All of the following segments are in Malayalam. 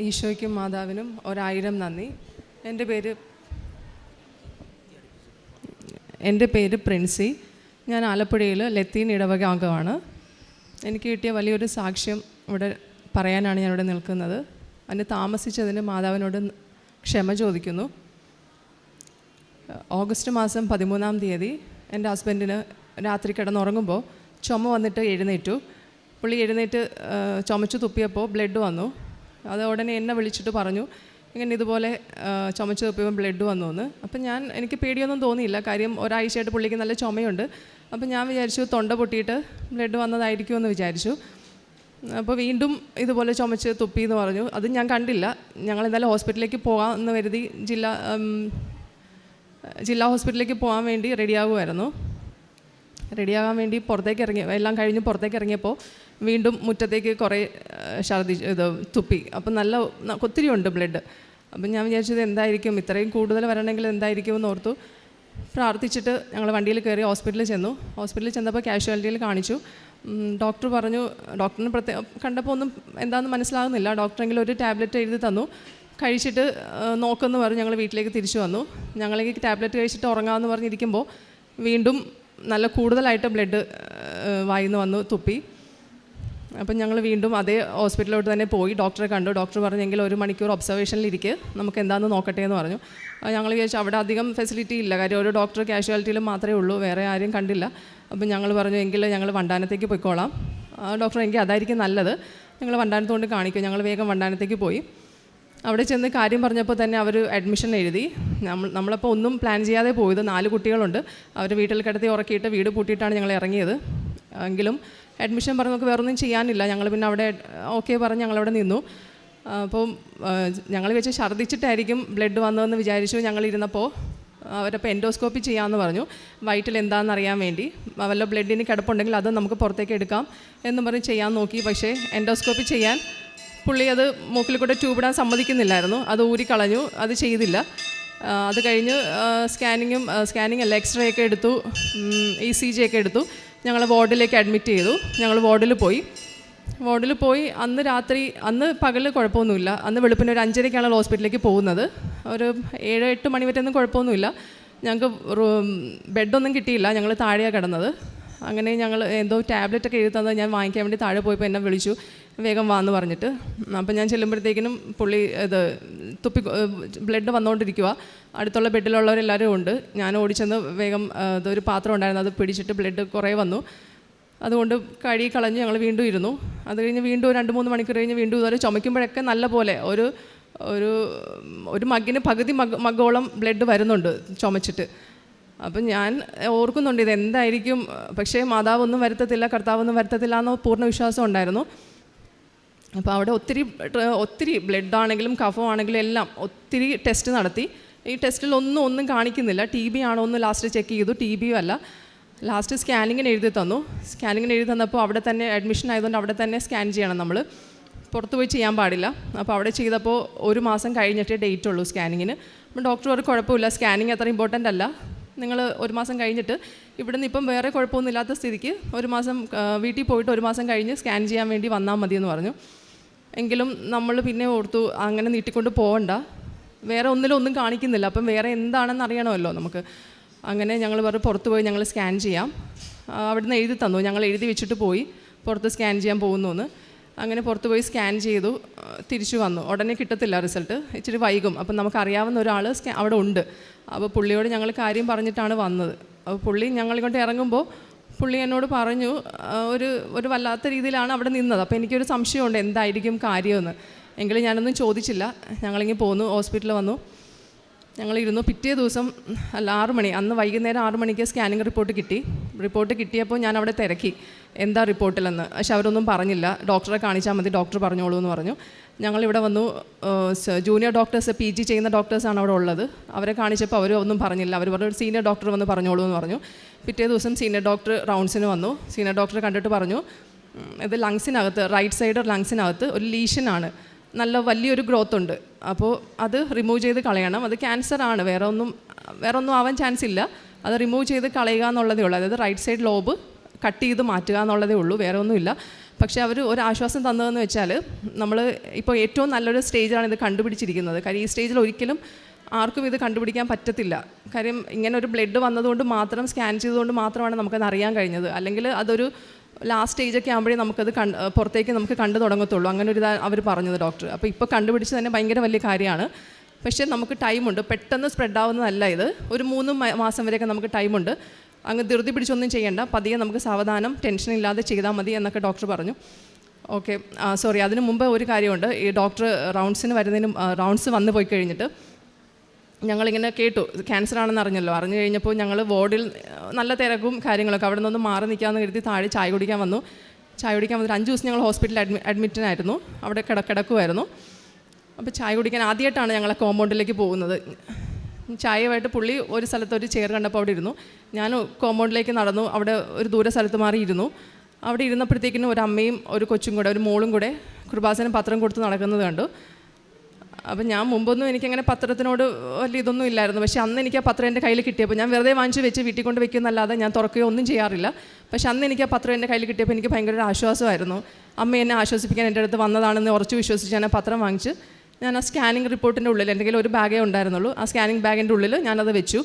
ഈശോയ്ക്കും മാതാവിനും ഒരായിരം നന്ദി. എന്റെ പേര് എന്റെ പേര് പ്രിൻസി. ഞാൻ ആലപ്പുഴയിൽ ലത്തീൻ ഇടവക അംഗമാണ്. എനിക്ക് കിട്ടിയ വലിയൊരു സാക്ഷ്യം ഇവിടെ പറയാനാണ് ഞാനിവിടെ നിൽക്കുന്നത്. അതിന് താമസിച്ചതിന് മാതാവിനോട് ക്ഷമ ചോദിക്കുന്നു. ഓഗസ്റ്റ് മാസം പതിമൂന്നാം തീയതി എന്റെ ഹസ്ബൻഡിന് രാത്രി കിടന്നുറങ്ങുമ്പോൾ ചുമ വന്നിട്ട് എഴുന്നേറ്റു. പുള്ളി എഴുന്നേറ്റ് ചുമച്ചു തുപ്പിയപ്പോൾ ബ്ലഡ് വന്നു. അത് ഉടനെ എന്നെ വിളിച്ചിട്ട് പറഞ്ഞു ഇങ്ങനെ ഇതുപോലെ ചുമച്ച് തുപ്പിയപ്പോൾ ബ്ലഡ് വന്നു എന്ന് അപ്പം ഞാൻ എനിക്ക് പേടിയൊന്നും തോന്നിയില്ല. കാര്യം ഒരാഴ്ചയായിട്ട് പുള്ളിക്ക് നല്ല ചുമയുണ്ട്. അപ്പം ഞാൻ വിചാരിച്ചു തൊണ്ട പൊട്ടിയിട്ട് ബ്ലഡ് വന്നതായിരിക്കുമെന്ന് വിചാരിച്ചു. അപ്പോൾ വീണ്ടും ഇതുപോലെ ചുമച്ച് തുപ്പി എന്ന് പറഞ്ഞു. അത് ഞാൻ കണ്ടില്ല. ഞങ്ങൾ എന്തായാലും ഹോസ്പിറ്റലിലേക്ക് പോകാം എന്ന് കരുതി ജില്ലാ ജില്ലാ ഹോസ്പിറ്റലിലേക്ക് പോകാൻ വേണ്ടി റെഡിയാകുമായിരുന്നു റെഡിയാകാൻ വേണ്ടി പുറത്തേക്ക് ഇറങ്ങി എല്ലാം കഴിഞ്ഞ് പുറത്തേക്ക് ഇറങ്ങിയപ്പോൾ വീണ്ടും മുറ്റത്തേക്ക് കുറേ ഛർദി ഇത് തുപ്പി. അപ്പം നല്ല ഒത്തിരി ഉണ്ട് ബ്ലഡ്. അപ്പം ഞാൻ വിചാരിച്ചത് എന്തായിരിക്കും? ഇത്രയും കൂടുതൽ വരണമെങ്കിൽ എന്തായിരിക്കും എന്ന് ഓർത്തു. പ്രാർത്ഥിച്ചിട്ട് ഞങ്ങൾ വണ്ടിയിൽ കയറി ഹോസ്പിറ്റലിൽ ചെന്നു. ഹോസ്പിറ്റലിൽ ചെന്നപ്പോൾ കാഷ്വാലിറ്റിയിൽ കാണിച്ചു. ഡോക്ടർ പറഞ്ഞു ഡോക്ടറിന് പ്രത്യേക കണ്ടപ്പോൾ ഒന്നും എന്താണെന്ന് മനസ്സിലാകുന്നില്ല. ഡോക്ടറെങ്കിലും ഒരു ടാബ്ലറ്റ് എഴുതി തന്നു. കഴിച്ചിട്ട് നോക്കുമെന്ന് പറഞ്ഞ് ഞങ്ങൾ വീട്ടിലേക്ക് തിരിച്ചു വന്നു. ഞങ്ങളേക്ക് ടാബ്ലറ്റ് കഴിച്ചിട്ട് ഉറങ്ങാമെന്ന് പറഞ്ഞിരിക്കുമ്പോൾ വീണ്ടും നല്ല കൂടുതലായിട്ട് ബ്ലഡ് വായിന്ന് വന്നു തുപ്പി. അപ്പം ഞങ്ങൾ വീണ്ടും അതേ ഹോസ്പിറ്റലിലോട്ട് തന്നെ പോയി. ഡോക്ടറെ കണ്ടു. ഡോക്ടർ പറഞ്ഞെങ്കിൽ ഒരു മണിക്കൂർ ഒബ്സർവേഷനിൽ ഒബ്സർവേഷനിലിരിക്കെ. നമുക്ക് എന്താണെന്ന് നോക്കട്ടെ എന്ന് പറഞ്ഞു. ഞങ്ങൾ വിചാരിച്ചു അവിടെ അധികം ഫെസിലിറ്റി ഇല്ല. കാര്യം ഒരു ഡോക്ടർ കാഷ്വാലിറ്റിയിലും മാത്രമേ ഉള്ളൂ. വേറെ ആരും കണ്ടില്ല. അപ്പം ഞങ്ങൾ പറഞ്ഞു എങ്കിൽ ഞങ്ങൾ വണ്ടാനത്തേക്ക് പോയിക്കോളാം. ഡോക്ടർ എങ്കിൽ അതായിരിക്കും നല്ലത്. ഞങ്ങൾ വണ്ടാനത്തുകൊണ്ട് കാണിക്കും. ഞങ്ങൾ വേഗം വണ്ടാനത്തേക്ക് പോയി. അവിടെ ചെന്ന് കാര്യം പറഞ്ഞപ്പോൾ തന്നെ അവർ അഡ്മിഷൻ എഴുതി. നമ്മൾ നമ്മളപ്പോൾ ഒന്നും പ്ലാൻ ചെയ്യാതെ പോയത് നാല് കുട്ടികളുണ്ട്. അവർ വീട്ടിൽ കിടത്തി ഉറക്കിയിട്ട് വീട് പൂട്ടിയിട്ടാണ് ഞങ്ങൾ ഇറങ്ങിയത്. എങ്കിലും അഡ്മിഷൻ പറഞ്ഞ് നമുക്ക് വേറൊന്നും ചെയ്യാനില്ല. ഞങ്ങൾ പിന്നെ അവിടെ ഓക്കെ പറഞ്ഞ് ഞങ്ങളവിടെ നിന്നു. അപ്പോൾ ഞങ്ങൾ വെച്ച് ഛർദ്ദിച്ചിട്ടായിരിക്കും ബ്ലഡ് വന്നതെന്ന് വിചാരിച്ചു ഞങ്ങൾ ഇരുന്നപ്പോൾ അവരപ്പോൾ എൻഡോസ്കോപ്പി ചെയ്യാമെന്ന് പറഞ്ഞു. വയറ്റിൽ എന്താണെന്ന് അറിയാൻ വേണ്ടി. വല്ല ബ്ലഡിന് കിടപ്പുണ്ടെങ്കിൽ അത് നമുക്ക് പുറത്തേക്ക് എടുക്കാം എന്ന് പറഞ്ഞ് ചെയ്യാൻ നോക്കി. പക്ഷേ എൻഡോസ്കോപ്പി ചെയ്യാൻ പുള്ളി അത് മൂക്കിൽ കൂടെ ട്യൂബിടാൻ സമ്മതിക്കുന്നില്ലായിരുന്നു. അത് ഊരിക്കളഞ്ഞു അത് ചെയ്തില്ല. അത് കഴിഞ്ഞ് സ്കാനിങ്ങും സ്കാനിങ് അല്ല എക്സ്റേ ഒക്കെ എടുത്തു. ഇ സി ജി ഒക്കെ എടുത്തു. ഞങ്ങൾ വാർഡിലേക്ക് അഡ്മിറ്റ് ചെയ്തു. ഞങ്ങൾ വാർഡിൽ പോയി. വാർഡിൽ പോയി. അന്ന് രാത്രി അന്ന് പകൽ കുഴപ്പമൊന്നുമില്ല. അന്ന് വെളുപ്പിന് ഒരു അഞ്ചരയ്ക്കാണ് ഹോസ്പിറ്റലിലേക്ക് പോകുന്നത്. ഒരു ഏഴ് എട്ട് മണി വരെ ഒന്നും കുഴപ്പമൊന്നുമില്ല. ഞങ്ങൾക്ക് ബെഡൊന്നും കിട്ടിയില്ല. ഞങ്ങൾ താഴെയാണ് കിടന്നത്. അങ്ങനെ ഞങ്ങൾ എന്തോ ടാബ്ലറ്റൊക്കെ എഴുതി തന്നത് ഞാൻ വാങ്ങിക്കാൻ വേണ്ടി താഴെ പോയപ്പോൾ എന്നെ വിളിച്ചു. വേഗം വാന്ന് പറഞ്ഞിട്ട്. അപ്പം ഞാൻ ചെല്ലുമ്പോഴത്തേക്കിനും പുള്ളി ഇത് തുപ്പി ബ്ലഡ് വന്നുകൊണ്ടിരിക്കുക അടുത്തുള്ള ബെഡിലുള്ളവരെല്ലാവരും ഉണ്ട്. ഞാൻ ഓടിച്ചെന്ന് വേഗം ഇതൊരു പാത്രം ഉണ്ടായിരുന്നു. അത് പിടിച്ചിട്ട് ബ്ലഡ് കുറേ വന്നു. അതുകൊണ്ട് കഴി കളഞ്ഞ് ഞങ്ങൾ വീണ്ടും ഇരുന്നു. അത് കഴിഞ്ഞ് വീണ്ടും രണ്ട് മൂന്ന് മണിക്കൂർ കഴിഞ്ഞ് വീണ്ടും ഇതുപോലെ ചുമയ്ക്കുമ്പോഴൊക്കെ നല്ല പോലെ ഒരു ഒരു ഒരു മഗ്ഗിന് പകുതി മഗ് മഗ്ഗോളം ബ്ലഡ് വരുന്നുണ്ട് ചുമച്ചിട്ട്. അപ്പം ഞാൻ ഓർക്കുന്നുണ്ട് ഇത് എന്തായിരിക്കും പക്ഷേ മാതാവൊന്നും വരുത്തത്തില്ല കർത്താവൊന്നും വരുത്തത്തില്ല എന്നോ പൂർണ വിശ്വാസം ഉണ്ടായിരുന്നു. അപ്പോൾ അവിടെ ഒത്തിരി ഒത്തിരി ബ്ലഡ് ആണെങ്കിലും കഫമാണെങ്കിലും എല്ലാം ഒത്തിരി ടെസ്റ്റ് നടത്തി. ഈ ടെസ്റ്റിൽ ഒന്നും ഒന്നും കാണിക്കുന്നില്ല. ടി ബി ആണോ എന്ന് ലാസ്റ്റ് ചെക്ക് ചെയ്തു. ടി ബിയും അല്ല. ലാസ്റ്റ് സ്കാനിങ്ങിന് എഴുതി തന്നു. സ്കാനിങ്ങിന് എഴുതി തന്നപ്പോൾ അവിടെ തന്നെ അഡ്മിഷൻ ആയതുകൊണ്ട് അവിടെ തന്നെ സ്കാൻ ചെയ്യണം നമ്മൾ. പുറത്ത് പോയി ചെയ്യാൻ പാടില്ല. അപ്പോൾ അവിടെ ചെയ്തപ്പോൾ ഒരു മാസം കഴിഞ്ഞിട്ടേ ഡേറ്റ് ഉള്ളൂ സ്കാനിങ്ങിന്. അപ്പം ഡോക്ടർ ഒരു കുഴപ്പമില്ല. സ്കാനിങ് അത്ര ഇമ്പോർട്ടന്റ് അല്ല. നിങ്ങൾ ഒരു മാസം കഴിഞ്ഞിട്ട് ഇവിടുന്ന് ഇപ്പം വേറെ കുഴപ്പമൊന്നുമില്ലാത്ത സ്ഥിതിക്ക് ഒരു മാസം വീട്ടിൽ പോയിട്ട് ഒരു മാസം കഴിഞ്ഞ് സ്കാൻ ചെയ്യാൻ വേണ്ടി വന്നാൽ മതി എന്ന് പറഞ്ഞു. എങ്കിലും നമ്മൾ പിന്നെ ഓർത്തു അങ്ങനെ നീട്ടിക്കൊണ്ട് പോകണ്ട വേറെ ഒന്നിലും ഒന്നും കാണിക്കുന്നില്ല. അപ്പം വേറെ എന്താണെന്ന് അറിയണമല്ലോ നമുക്ക്. അങ്ങനെ ഞങ്ങൾ വേറെ പുറത്ത് പോയി ഞങ്ങൾ സ്കാൻ ചെയ്യാം. അവിടുന്ന് എഴുതി തന്നു. ഞങ്ങൾ എഴുതി വെച്ചിട്ട് പോയി. പുറത്ത് സ്കാൻ ചെയ്യാൻ പോകുന്നു എന്ന് അങ്ങനെ പുറത്ത് പോയി സ്കാൻ ചെയ്തു. തിരിച്ചു വന്നു. ഉടനെ കിട്ടത്തില്ല റിസൾട്ട്. ഇച്ചിരി വൈകും. അപ്പം നമുക്കറിയാവുന്ന ഒരാൾ അവിടെ ഉണ്ട്. അപ്പോൾ പുള്ളിയോട് ഞങ്ങൾ കാര്യം പറഞ്ഞിട്ടാണ് വന്നത്. അപ്പോൾ പുള്ളി ഞങ്ങളിങ്ങോട്ട് ഇറങ്ങുമ്പോൾ പുള്ളി എന്നോട് പറഞ്ഞു ഒരു ഒരു വല്ലാത്ത രീതിയിലാണ് അവിടെ നിന്നത്. അപ്പോൾ എനിക്കൊരു സംശയമുണ്ട് എന്തായിരിക്കും കാര്യമെന്ന്. എങ്കിലും ഞാനൊന്നും ചോദിച്ചില്ല. ഞങ്ങളിങ്ങനെ പോന്നു ഹോസ്പിറ്റലിൽ വന്നു. ഞങ്ങളിരുന്നു. പിറ്റേ ദിവസം അല്ല ആറ് മണി അന്ന് വൈകുന്നേരം ആറു മണിക്ക് സ്കാനിങ് റിപ്പോർട്ട് കിട്ടി. റിപ്പോർട്ട് കിട്ടിയപ്പോൾ ഞാൻ അവിടെ തിരക്കി. എന്താ റിപ്പോർട്ടിലെന്ന്. പക്ഷെ അവരൊന്നും പറഞ്ഞില്ല. ഡോക്ടറെ കാണിച്ചാൽ മതി ഡോക്ടർ പറഞ്ഞോളൂ എന്ന് പറഞ്ഞു. ഞങ്ങളിവിടെ വന്നു ജൂനിയർ ഡോക്ടേഴ്സ് പി ജി ചെയ്യുന്ന ഡോക്ടേഴ്സാണ് അവിടെ ഉള്ളത്. അവരെ കാണിച്ചപ്പോൾ അവർ ഒന്നും പറഞ്ഞില്ല. അവർ പറഞ്ഞു സീനിയർ ഡോക്ടർ വന്ന് പറഞ്ഞോളൂ എന്ന് പറഞ്ഞു. പിറ്റേ ദിവസം സീനിയർ ഡോക്ടർ റൗണ്ട്സിന് വന്നു. സീനിയർ ഡോക്ടറെ കണ്ടിട്ട് പറഞ്ഞു ഇത് ലങ്സിനകത്ത് റൈറ്റ് സൈഡ് ലങ്സിനകത്ത് ഒരു ലീഷനാണ് നല്ല വലിയൊരു ഗ്രോത്ത് ഉണ്ട്. അപ്പോൾ അത് റിമൂവ് ചെയ്ത് കളയണം. അത് ക്യാൻസർ ആണ്. വേറെ ഒന്നും വേറെ ഒന്നും ആവാൻ ചാൻസ് ഇല്ല. അത് റിമൂവ് ചെയ്ത് കളയുക എന്നുള്ളതേ ഉള്ളൂ. അതായത് റൈറ്റ് സൈഡ് ലോബ് കട്ട് ചെയ്ത് മാറ്റുക എന്നുള്ളതേ ഉള്ളൂ വേറെ ഒന്നുമില്ല. പക്ഷേ അവർ ഒരു ആശ്വാസം തന്നതെന്ന് വെച്ചാൽ നമ്മൾ ഇപ്പോൾ ഏറ്റവും നല്ലൊരു സ്റ്റേജിലാണ് ഇത് കണ്ടുപിടിച്ചിരിക്കുന്നത്. കാര്യം ഈ സ്റ്റേജിൽ ഒരിക്കലും ആർക്കും ഇത് കണ്ടുപിടിക്കാൻ പറ്റത്തില്ല. കാര്യം ഇങ്ങനെ ഒരു ബ്ലഡ് വന്നതുകൊണ്ട് മാത്രം സ്കാൻ ചെയ്തുകൊണ്ട് മാത്രമാണ് നമുക്കത് അറിയാൻ കഴിഞ്ഞത്. അല്ലെങ്കിൽ അതൊരു ലാസ്റ്റ് സ്റ്റേജൊക്കെ ആകുമ്പോഴേ നമുക്കത് കണ്ട് പുറത്തേക്ക് നമുക്ക് കണ്ടു തുടങ്ങത്തുള്ളൂ. അങ്ങനെ ഒരു അവർ പറഞ്ഞത് ഡോക്ടർ അപ്പോൾ ഇപ്പോൾ കണ്ടുപിടിച്ച് തന്നെ ഭയങ്കര വലിയ കാര്യമാണ്. പക്ഷേ നമുക്ക് ടൈമുണ്ട് പെട്ടെന്ന് സ്പ്രെഡ് ആവുന്നതല്ല ഇത്. ഒരു മൂന്ന് മാസം വരെയൊക്കെ നമുക്ക് ടൈമുണ്ട് അങ്ങ് ധൃതി പിടിച്ചൊന്നും ചെയ്യേണ്ട. പതിയെ നമുക്ക് സാവധാനം ടെൻഷൻ ഇല്ലാതെ ചെയ്താൽ മതി എന്നൊക്കെ ഡോക്ടർ പറഞ്ഞു. ഓക്കെ സോറി അതിന് മുമ്പ് ഒരു കാര്യമുണ്ട്. ഈ ഡോക്ടർ റൗണ്ട്സിന് വരുന്നതിന് റൗണ്ട്സ് വന്നു പോയി കഴിഞ്ഞിട്ട് ഞങ്ങളിങ്ങനെ കേട്ടു. ക്യാൻസർ ആണെന്ന് അറിഞ്ഞല്ലോ. അറിഞ്ഞു കഴിഞ്ഞപ്പോൾ ഞങ്ങൾ വാർഡിൽ നല്ല തിരക്കും കാര്യങ്ങളൊക്കെ. അവിടെ നിന്നൊന്ന് മാറി നിൽക്കാമെന്ന് കരുതി താഴെ ചായ കുടിക്കാൻ വന്നു. ചായ കുടിക്കാൻ വന്നിട്ട് അഞ്ച് ദിവസം ഞങ്ങൾ ഹോസ്പിറ്റലിൽ അഡ്മി അഡ്മിറ്റനായിരുന്നു അവിടെ കിട കിടക്കുമായിരുന്നു അപ്പോൾ ചായ കുടിക്കാൻ ആദ്യമായിട്ടാണ് ഞങ്ങളെ കോമ്പൗണ്ടിലേക്ക് പോകുന്നത്. ചായയുമായിട്ട് പുള്ളി ഒരു സ്ഥലത്ത് ഒരു ചെയർ കണ്ടപ്പോൾ അവിടെ ഇരുന്നു. ഞാൻ കോമ്പൗണ്ടിലേക്ക് നടന്നു. അവിടെ ഒരു ദൂര സ്ഥലത്ത് മാറി ഇരുന്നു അവിടെ ഇരുന്നപ്പോഴത്തേക്കിനും ഒരു അമ്മയും ഒരു കൊച്ചും കൂടെ ഒരു മോളും കൂടെ കൃപാസനം പത്രം കൊടുത്ത് നടക്കുന്നത് കണ്ടു. അപ്പം ഞാൻ മുമ്പൊന്നും എനിക്കങ്ങനെ പത്രത്തിനോട് വലിയ ഇതൊന്നും ഇല്ലായിരുന്നു. പക്ഷേ അന്ന് എനിക്ക് ആ പത്രം എന്റെ കയ്യിൽ കിട്ടിയപ്പോൾ ഞാൻ വെറുതെ വാങ്ങിച്ച് വെച്ച് വീട്ടിൽ കൊണ്ട് വെക്കുന്നല്ലാതെ ഞാൻ തുറക്കുകയോ ഒന്നും ചെയ്യാറില്ല. പക്ഷേ അന്ന് എനിക്ക് ആ പത്രം എന്റെ കയ്യിൽ കിട്ടിയപ്പോൾ എനിക്ക് ഭയങ്കര ഒരു ആശ്വാസമായിരുന്നു. അമ്മ എന്നെ ആശ്വസിപ്പിക്കാൻ എന്റെ അടുത്ത് വന്നതാണെന്ന് ഉറച്ചു വിശ്വസിച്ച് ഞാൻ ആ പത്രം വാങ്ങിച്ച് ഞാൻ ആ സ്കാനിങ് റിപ്പോർട്ടിന്റെ ഉള്ളിൽ കയ്യിൽ ഒരു ബാഗേ ഉണ്ടായിരുന്നുള്ളൂ. ആ സ്കാനിങ് ബാഗിന്റെ ഉള്ളിൽ ഞാനത് വെച്ചു.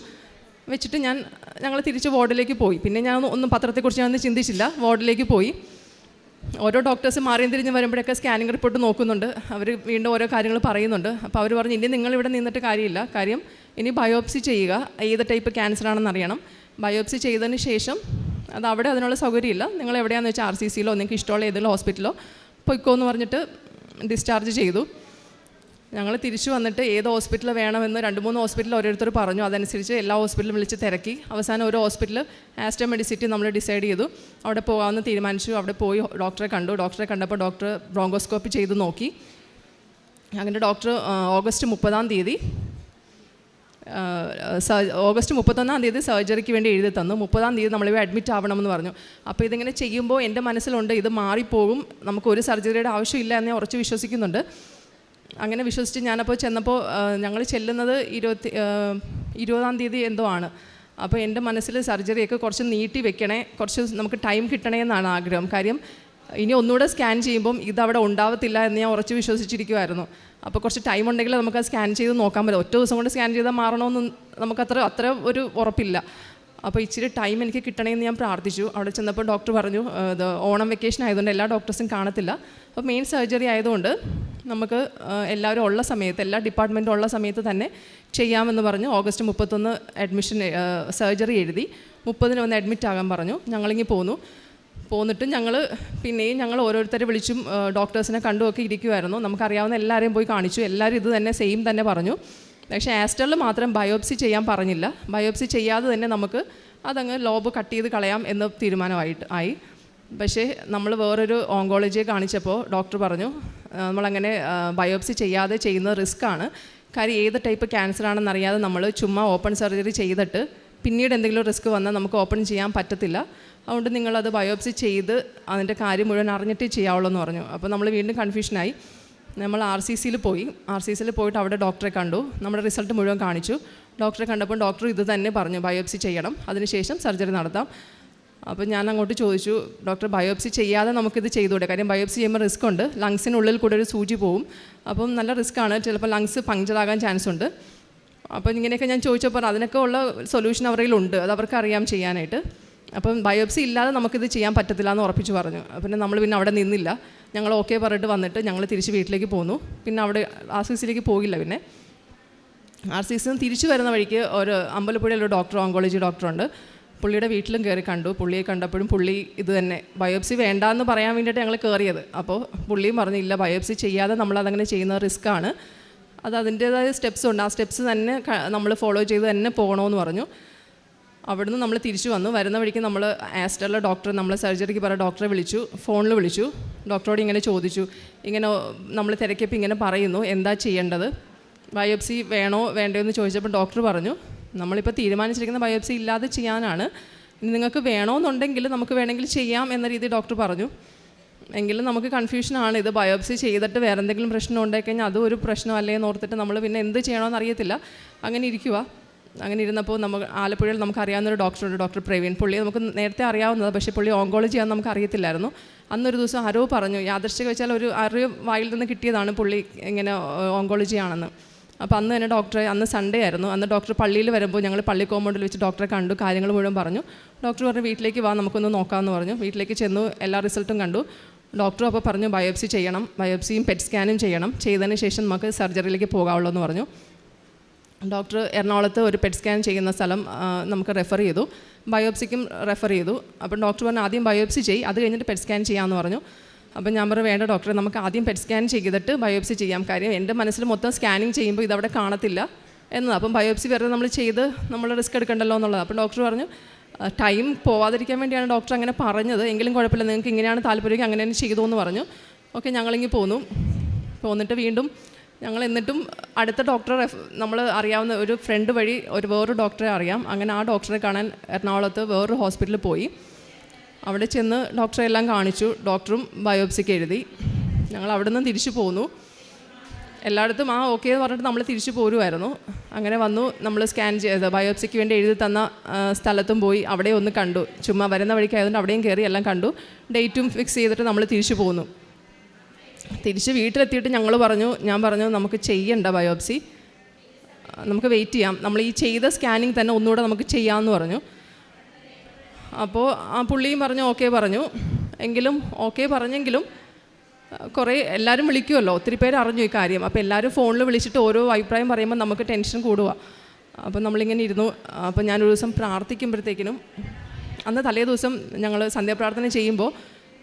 വെച്ചിട്ട് ഞാൻ ഞങ്ങൾ തിരിച്ച് വാർഡിലേക്ക് പോയി. പിന്നെ ഞാൻ ഒന്നും- ഒന്നും പത്രത്തെക്കുറിച്ച് ഞാനൊന്നും ചിന്തിച്ചില്ല. വാർഡിലേക്ക് പോയി. ഓരോ ഡോക്ടേഴ്സ് മാറിയും തിരിഞ്ഞ് വരുമ്പോഴൊക്കെ സ്കാനിങ് റിപ്പോർട്ട് നോക്കുന്നുണ്ട്. അവർ വീണ്ടും ഓരോ കാര്യങ്ങൾ പറയുന്നുണ്ട്. അപ്പോൾ അവർ പറഞ്ഞു ഇനി നിങ്ങൾ ഇവിടെ നിന്നിട്ട് കാര്യമില്ല. കാര്യം ഇനി ബയോപ്സി ചെയ്യുക. ഏത് ടൈപ്പ് ക്യാൻസർ ആണെന്ന് അറിയണം. ബയോപ്സി ചെയ്തതിന് ശേഷം അത് അവിടെ അതിനുള്ള സൗകര്യമില്ല. നിങ്ങൾ എവിടെയാണെന്ന് വെച്ചാൽ ആർ സി സിയിലോ നിങ്ങൾക്ക് ഇഷ്ടമുള്ള ഏതെങ്കിലും ഹോസ്പിറ്റലോ പൊയ്ക്കോ എന്ന് പറഞ്ഞിട്ട് ഡിസ്ചാർജ് ചെയ്തു. ഞങ്ങൾ തിരിച്ചു വന്നിട്ട് ഏത് ഹോസ്പിറ്റൽ വേണമെന്ന് രണ്ട് മൂന്ന് ഹോസ്പിറ്റൽ ഓരോരുത്തർ പറഞ്ഞു. അതനുസരിച്ച് എല്ലാ ഹോസ്പിറ്റലും വിളിച്ച് തിരക്കി. അവസാനം ഒരു ഹോസ്പിറ്റൽ ആസ്റ്റർ മെഡിസിറ്റി നമ്മൾ ഡിസൈഡ് ചെയ്തു. അവിടെ പോകാമെന്ന് തീരുമാനിച്ചു. അവിടെ പോയി ഡോക്ടറെ കണ്ടു. ഡോക്ടറെ കണ്ടപ്പോൾ ഡോക്ടർ ബ്രോങ്കോസ്കോപ്പി ചെയ്ത് നോക്കി. അങ്ങനെ ഡോക്ടർ ഓഗസ്റ്റ് മുപ്പതാം തീയതി ഓഗസ്റ്റ് മുപ്പത്തൊന്നാം തീയതി സർജറിക്ക് വേണ്ടി എഴുതി തന്നു. മുപ്പതാം തീയതി നമ്മളിവ അഡ്മിറ്റ് ആവണമെന്ന് പറഞ്ഞു. അപ്പോൾ ഇതിങ്ങനെ ചെയ്യുമ്പോൾ എന്റെ മനസ്സിലുണ്ട് ഇത് മാറിപ്പോകും. നമുക്ക് ഒരു സർജറിയുടെ ആവശ്യമില്ല എന്ന് ഉറച്ച് വിശ്വസിക്കുന്നുണ്ട്. അങ്ങനെ വിശ്വസിച്ച് ഞാനപ്പോൾ ചെന്നപ്പോൾ ഞങ്ങൾ ചെല്ലുന്നത് ഇരുപത്തി ഇരുപതാം തീയതി എന്തോ ആണ്. അപ്പോൾ എന്റെ മനസ്സിൽ സർജറിയൊക്കെ കുറച്ച് നീട്ടി വെക്കണേ കുറച്ച് നമുക്ക് ടൈം കിട്ടണേ എന്നാണ് ആഗ്രഹം. കാര്യം ഇനി ഒന്നുകൂടെ സ്കാൻ ചെയ്യുമ്പം ഇതവിടെ ഉണ്ടാവത്തില്ല എന്ന് ഞാൻ ഉറച്ച് വിശ്വസിച്ചിരിക്കുമായിരുന്നു അപ്പോൾ കുറച്ച് ടൈം ഉണ്ടെങ്കിൽ നമുക്ക് സ്കാൻ ചെയ്ത് നോക്കാൻ പറ്റും. ഒറ്റ ദിവസം കൊണ്ട് സ്കാൻ ചെയ്താൽ മാറണമെന്ന് നമുക്കത്ര അത്ര ഒരു ഉറപ്പില്ല. അപ്പോൾ ഇച്ചിരി ടൈം എനിക്ക് കിട്ടണമെന്ന് ഞാൻ പ്രാർത്ഥിച്ചു. അവിടെ ചെന്നപ്പോൾ ഡോക്ടർ പറഞ്ഞു ഇത് ഓണം വെക്കേഷൻ ആയതുകൊണ്ട് എല്ലാ ഡോക്ടേഴ്സും കാണത്തില്ല. അപ്പോൾ മെയിൻ സർജറി ആയതുകൊണ്ട് നമുക്ക് എല്ലാവരും ഉള്ള സമയത്ത് എല്ലാ ഡിപ്പാർട്ട്മെന്റും ഉള്ള സമയത്ത് തന്നെ ചെയ്യാമെന്ന് പറഞ്ഞു. ഓഗസ്റ്റ് മുപ്പത്തൊന്ന് അഡ്മിഷൻ സർജറി എഴുതി. മുപ്പതിന് ഒന്ന് അഡ്മിറ്റ് ആകാൻ പറഞ്ഞു. ഞങ്ങളിങ്ങി പോന്നു. പോന്നിട്ട് ഞങ്ങൾ പിന്നെയും ഞങ്ങൾ ഓരോരുത്തരെ വിളിച്ചും ഡോക്ടേഴ്സിനെ കണ്ടുമൊക്കെ ഇരിക്കുമായിരുന്നു നമുക്കറിയാവുന്ന എല്ലാവരെയും പോയി കാണിച്ചു. എല്ലാവരും ഇത് തന്നെ സെയിം തന്നെ പറഞ്ഞു. പക്ഷേ ആസ്റ്ററിൽ മാത്രം ബയോപ്സി ചെയ്യാൻ പറഞ്ഞില്ല. ബയോപ്സി ചെയ്യാതെ തന്നെ നമുക്ക് അതങ്ങ് ലോബ് കട്ട് ചെയ്ത് കളയാം എന്ന് തീരുമാനമായിട്ട് ആയി. പക്ഷേ നമ്മൾ വേറൊരു ഓങ്കോളജിയെ കാണിച്ചപ്പോൾ ഡോക്ടർ പറഞ്ഞു നമ്മളങ്ങനെ ബയോപ്സി ചെയ്യാതെ ചെയ്യുന്നത് റിസ്ക്കാണ് കാര്യം ഏത് ടൈപ്പ് ക്യാൻസർ ആണെന്ന് അറിയാതെ നമ്മൾ ചുമ്മാ ഓപ്പൺ സർജറി ചെയ്തിട്ട് പിന്നീട് എന്തെങ്കിലും റിസ്ക് വന്നാൽ നമുക്ക് ഓപ്പൺ ചെയ്യാൻ പറ്റത്തില്ല. അതുകൊണ്ട് നിങ്ങളത് ബയോപ്സി ചെയ്ത് അതിന്റെ കാര്യം മുഴുവൻ അറിഞ്ഞിട്ടേ ചെയ്യാവുള്ളൂ എന്ന് പറഞ്ഞു. അപ്പോൾ നമ്മൾ വീണ്ടും കൺഫ്യൂഷനായി നമ്മൾ ആർ സി സിയിൽ പോയി. ആർ സി സിയിൽ പോയിട്ട് അവിടെ ഡോക്ടറെ കണ്ടു. നമ്മുടെ റിസൾട്ട് മുഴുവൻ കാണിച്ചു. ഡോക്ടറെ കണ്ടപ്പോൾ ഡോക്ടർ ഇത് തന്നെ പറഞ്ഞു ബയോപ്സി ചെയ്യണം. അതിനുശേഷം സർജറി നടത്താം. അപ്പോൾ ഞാൻ അങ്ങോട്ട് ചോദിച്ചു ഡോക്ടർ ബയോപ്സി ചെയ്യാതെ നമുക്കിത് ചെയ്തുകൂടെ? കാര്യം ബയോപ്സി ചെയ്യുമ്പോൾ റിസ്ക് ഉണ്ട്. ലങ്സിനുള്ളിൽ കൂടെ ഒരു സൂചി പോവും. അപ്പം നല്ല റിസ്ക് ആണ്. ചിലപ്പോൾ ലങ്സ് പങ്ക്ചറാകാൻ ചാൻസ് ഉണ്ട്. അപ്പോൾ ഇങ്ങനെയൊക്കെ ഞാൻ ചോദിച്ചപ്പോൾ അതിനൊക്കെ ഉള്ള സൊല്യൂഷൻ അവരുടെ ഉണ്ട് അത് അവർക്ക് അറിയാം ചെയ്യാനായിട്ട്. അപ്പം ബയോപ്സി ഇല്ലാതെ നമുക്കിത് ചെയ്യാൻ പറ്റത്തില്ല എന്ന് ഉറപ്പിച്ച് പറഞ്ഞു. പിന്നെ നമ്മൾ പിന്നെ അവിടെ നിന്നില്ല. ഞങ്ങൾ ഓക്കെ പറഞ്ഞിട്ട് വന്നിട്ട് ഞങ്ങൾ തിരിച്ച് വീട്ടിലേക്ക് പോന്നു. പിന്നെ അവിടെ ആർ സി സിയിലേക്ക് പോകില്ല പിന്നെ. ആർ സി സിന്ന് തിരിച്ചു വരുന്ന വഴിക്ക് ഒരു അമ്പലപ്പുഴയിൽ ഒരു ഡോക്ടർ ഓങ്കോളജി ഡോക്ടറുണ്ട് പുള്ളിയുടെ വീട്ടിലും കയറി കണ്ടു. പുള്ളിയെ കണ്ടപ്പോഴും പുള്ളി ഇത് തന്നെ ബയോപ്സി വേണ്ടാന്ന് പറയാൻ വേണ്ടിയിട്ട് ഞങ്ങൾ കയറിയത് അപ്പോൾ പുള്ളിയും പറഞ്ഞു ഇല്ല ബയോപ്സി ചെയ്യാതെ നമ്മൾ ചെയ്യുന്ന റിസ്ക് റിസ്ക്കാണ് അത് അതിന്റേതായ സ്റ്റെപ്സ് ഉണ്ട്. ആ സ്റ്റെപ്സ് തന്നെ നമ്മൾ ഫോളോ ചെയ്ത് തന്നെ പോകണമെന്ന് പറഞ്ഞു. അവിടുന്ന് നമ്മൾ തിരിച്ചു വന്നു. വരുന്ന വഴിക്ക് നമ്മൾ ആസ്റ്ററിലെ ഡോക്ടർ നമ്മൾ സർജറിക്ക് പറഞ്ഞ ഡോക്ടറെ വിളിച്ചു ഫോണിൽ വിളിച്ചു. ഡോക്ടറോട് ഇങ്ങനെ ചോദിച്ചു. ഇങ്ങനെ നമ്മൾ തിരക്കിയപ്പോൾ ഇങ്ങനെ പറയുന്നു എന്താ ചെയ്യേണ്ടത്? ബയോപ്സി വേണോ വേണ്ടയോ എന്ന് ചോദിച്ചപ്പോൾ ഡോക്ടർ പറഞ്ഞു നമ്മളിപ്പോൾ തീരുമാനിച്ചിരിക്കുന്ന ബയോപ്സി ഇല്ലാതെ ചെയ്യാനാണ്. നിങ്ങൾക്ക് വേണമെന്നുണ്ടെങ്കിൽ നമുക്ക് വേണമെങ്കിൽ ചെയ്യാം എന്ന രീതി ഡോക്ടർ പറഞ്ഞു. എങ്കിലും നമുക്ക് കൺഫ്യൂഷനാണ് ഇത് ബയോപ്സി ചെയ്തിട്ട് വേറെ എന്തെങ്കിലും പ്രശ്നം ഉണ്ടായിക്കഴിഞ്ഞാൽ അതും ഒരു പ്രശ്നമല്ലേ എന്ന് ഓർത്തിട്ട് നമ്മൾ പിന്നെ എന്ത് ചെയ്യണമെന്ന് അറിയത്തില്ല. അങ്ങനെ ഇരിക്കുക അങ്ങനെ ഇരുന്നപ്പോൾ നമുക്ക് ആലപ്പുഴയിൽ നമുക്ക് അറിയാവുന്നൊരു ഡോക്ടറുണ്ട് ഡോക്ടർ പ്രവീൺ. പുള്ളി നമുക്ക് നേരത്തെ അറിയാവുന്നത് പക്ഷേ പുള്ളി ഓങ്കോളജി ആണെന്ന് നമുക്ക് അറിയത്തില്ലായിരുന്നു. അന്നൊരു ദിവസം ആരോ പറഞ്ഞു യാദൃശ്ചിക വെച്ചാൽ ഒരു അറിവ് വായിൽ നിന്ന് കിട്ടിയതാണ് പുള്ളി ഇങ്ങനെ ഓങ്കോളജി ആണെന്ന്. അപ്പോൾ അന്ന് തന്നെ ഡോക്ടറെ അന്ന് സൺഡേ ആയിരുന്നു. അന്ന് ഡോക്ടർ പള്ളിയിൽ വരുമ്പോൾ ഞങ്ങൾ പള്ളി കോമ്പൗണ്ടിൽ വെച്ച് ഡോക്ടറെ കണ്ടു കാര്യങ്ങൾ മുഴുവൻ പറഞ്ഞു. ഡോക്ടർ പറഞ്ഞു വീട്ടിലേക്ക് വാ നമുക്കൊന്ന് നോക്കാമെന്ന് പറഞ്ഞു. വീട്ടിലേക്ക് ചെന്നു എല്ലാ റിസൾട്ടും കണ്ടു. ഡോക്ടർ അപ്പോൾ പറഞ്ഞു ബയോപ്സി ചെയ്യണം ബയോപ്സിയും പെറ്റ് സ്കാനും ചെയ്യണം. ചെയ്തതിന് ശേഷം നമുക്ക് സർജറിയിലേക്ക് പോകാവുള്ളൂ എന്ന് പറഞ്ഞു. ഡോക്ടർ എറണാകുളത്ത് ഒരു പെറ്റ് സ്കാൻ ചെയ്യുന്ന സ്ഥലം നമുക്ക് റെഫർ ചെയ്തു. ബയോപ്സിക്കും റെഫർ ചെയ്തു. അപ്പം ഡോക്ടർ പറഞ്ഞു ആദ്യം ബയോപ്സി ചെയ്യും അത് കഴിഞ്ഞിട്ട് പെറ്റ് സ്കാൻ ചെയ്യാമെന്ന് പറഞ്ഞു. അപ്പം ഞാൻ പറഞ്ഞു വേണ്ട ഡോക്ടർ നമുക്ക് ആദ്യം പെറ്റ് സ്കാൻ ചെയ്തിട്ട് ബയോപ്സി ചെയ്യാം. കാര്യം എന്റെ മനസ്സിൽ മൊത്തം സ്കാനിങ് ചെയ്യുമ്പോൾ ഇതവിടെ കാണത്തില്ല. എന്നതാണ് അപ്പം ബയോപ്സി വെറുതെ നമ്മൾ ചെയ്ത് നമ്മൾ റിസ്ക് എടുക്കണ്ടല്ലോ എന്നുള്ളത്. അപ്പം ഡോക്ടർ പറഞ്ഞു ടൈം പോവാതിരിക്കാൻ വേണ്ടിയാണ് ഡോക്ടർ അങ്ങനെ പറഞ്ഞത്. എങ്കിലും കുഴപ്പമില്ല നിങ്ങൾക്ക് ഇങ്ങനെയാണ് താല്പര്യം അങ്ങനെ തന്നെ ചെയ്തു എന്ന് പറഞ്ഞു. ഓക്കെ ഞങ്ങളിങ്ങി പോന്നു. പോന്നിട്ട് വീണ്ടും ഞങ്ങൾ എന്നിട്ടും അടുത്ത ഡോക്ടറെ നമ്മൾ അറിയാവുന്ന ഒരു ഫ്രണ്ട് വഴി ഒരു വേറൊരു ഡോക്ടറെ അറിയാം. അങ്ങനെ ആ ഡോക്ടറെ കാണാൻ എറണാകുളത്ത് വേറൊരു ഹോസ്പിറ്റലിൽ പോയി. അവിടെ ചെന്ന് ഡോക്ടറെ എല്ലാം കാണിച്ചു. ഡോക്ടറും ബയോപ്സിക്ക് എഴുതി. ഞങ്ങൾ അവിടെ നിന്ന് തിരിച്ചു പോന്നു. എല്ലായിടത്തും ആ ഓക്കെ എന്ന് പറഞ്ഞിട്ട് നമ്മൾ തിരിച്ചു പോരുമായിരുന്നു അങ്ങനെ വന്നു. നമ്മൾ സ്കാൻ ചെയ്ത് ബയോപ്സിക്ക് വേണ്ടി എഴുതി തന്ന സ്ഥലത്തും പോയി. അവിടെ ഒന്ന് കണ്ടു. ചുമ്മാ വരുന്ന വഴിക്കായതുകൊണ്ട് അവിടെയും കയറി എല്ലാം കണ്ടു. ഡേറ്റും ഫിക്സ് ചെയ്തിട്ട് നമ്മൾ തിരിച്ചു പോന്നു. തിരിച്ച് വീട്ടിലെത്തിയിട്ട് ഞങ്ങൾ പറഞ്ഞു ഞാൻ പറഞ്ഞു നമുക്ക് ചെയ്യണ്ട ബയോപ്സി. നമുക്ക് വെയിറ്റ് ചെയ്യാം. നമ്മൾ ഈ ചെയ്ത സ്കാനിങ് തന്നെ ഒന്നുകൂടെ നമുക്ക് ചെയ്യാമെന്ന് പറഞ്ഞു. അപ്പോൾ ആ പുള്ളിയും പറഞ്ഞു ഓക്കെ പറഞ്ഞു. എങ്കിലും ഓക്കെ പറഞ്ഞെങ്കിലും കുറേ എല്ലാവരും വിളിക്കുമല്ലോ ഒത്തിരി പേര് അറിഞ്ഞു ഈ കാര്യം. അപ്പോൾ എല്ലാവരും ഫോണിൽ വിളിച്ചിട്ട് ഓരോ അഭിപ്രായം പറയുമ്പോൾ നമുക്ക് ടെൻഷൻ കൂടുക അപ്പോൾ നമ്മളിങ്ങനെ ഇരുന്നു. അപ്പോൾ ഞാനൊരു ദിവസം പ്രാർത്ഥിക്കുമ്പോഴത്തേക്കിനും അന്ന് തലേ ദിവസം ഞങ്ങൾ സന്ധ്യാപ്രാർത്ഥന ചെയ്യുമ്പോൾ